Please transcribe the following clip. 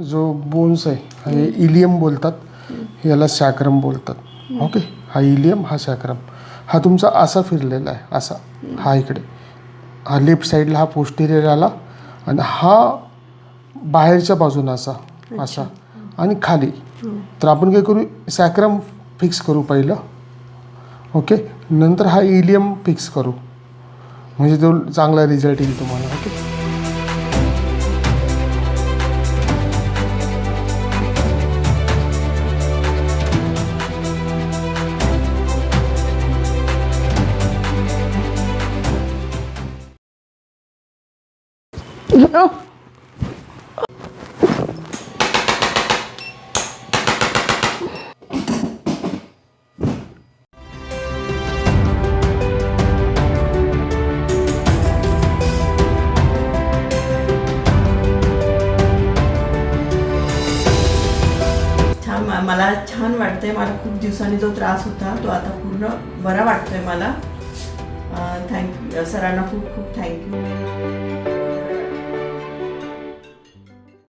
जो बोन्स आहे हे इलियम बोलतात याला सॅक्रम बोलतात. ओके हा इलियम हा सॅक्रम हा तुमचा असा फिरलेला आहे असा हा इकडे. हा लेफ्ट साईडला हा पोस्टेरियर आला आणि हा बाहेरच्या बाजूने असा असा आणि खाली. तर आपण काय करू सॅक्रम फिक्स करू पहिलं. ओके नंतर हा इलियम फिक्स करू. म्हणजे तो चांगला रिझल्ट येईल तुम्हाला. ओके मला छान वाटतंय. मला खूप दिवसांनी जो त्रास होता तो आता पूर्ण बरा वाटतोय मला. थँक्यू सरांना खूप खूप थँक्यू